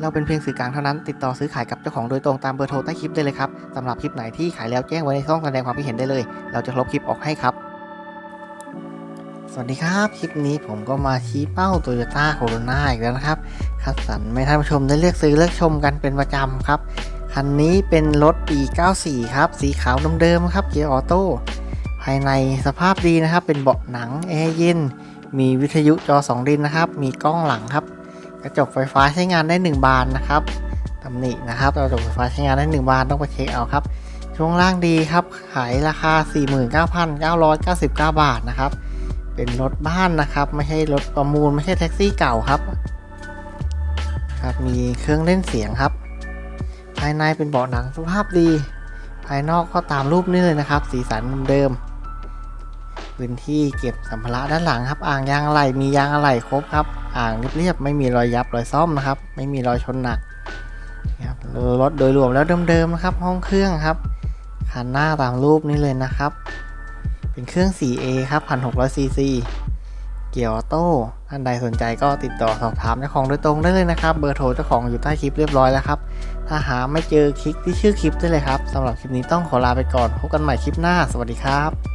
เราเป็นเพียงสื่อกลางเท่านั้น ติดต่อซื้อขายกับเจ้าของโดยตรงตามเบอร์โทรใต้คลิปได้เลยครับสำหรับคลิปไหนที่ขายแล้วแจ้งไว้ในช่องแสดงความคิดเห็นได้เลย เราจะลบคลิปออกให้ครับ สวัสดีครับ คลิปนี้ผมก็มาชี้เป้า Toyota Corona อีกแล้วนะครับคัดสรรให้ท่านผู้ชมได้เลือกซื้อเลือกชมกันเป็นประจำครับคันนี้เป็นรถปี 94 ครับ สีขาวเดิมๆครับเกียร์ออโต้ภายในสภาพดีนะครับ เป็นเบาะหนังแอร์เย็น มีวิทยุจอ 2 ดินนะครับ มีกล้องหลังครับ กระจกไฟฟ้าใช้งานได้ 1 บานนะครับตำหนินะครับกระจกไฟฟ้าใช้งานได้ 1 บานต้องไปเช็คเอาครับ ช่วงล่างดีครับ ขายราคา 49,999 บาทนะครับ เป็นรถบ้านนะครับ ไม่ใช่รถประมูลไม่ใช่แท็กซี่เก่าครับ ครับมีเครื่องเล่นเสียงครับ ภายในเป็นเบาะหนังสภาพดี ภายนอกก็ตามรูปนี้เลยนะครับ สีสันเดิมพื้นที่เก็บสัมภาระด้านหลังครับ อ่างยางอะไหล่มียางอะไหล่ครบครับ อ่างเรียบๆไม่มีรอยยับรอยซ่อมนะครับ ไม่มีรอยชนหนักนะครับรถโดยรวมแล้วเดิมๆนะครับ ห้องเครื่องครับคันหน้าตามรูปนี้เลยนะครับ เป็นเครื่อง 4A ครับ 1,600 cc เกียร์ออโต้ท่านใดสนใจก็ติดต่อสอบถามเจ้าของโดยตรงได้เลยนะครับ เบอร์โทรเจ้าของอยู่ใต้คลิปเรียบร้อยแล้วครับ ถ้าหาไม่เจอคลิกที่ชื่อคลิปได้เลยครับสำหรับคลิปนี้ต้องขอลาไปก่อนพบกันใหม่คลิปหน้า สวัสดีครับ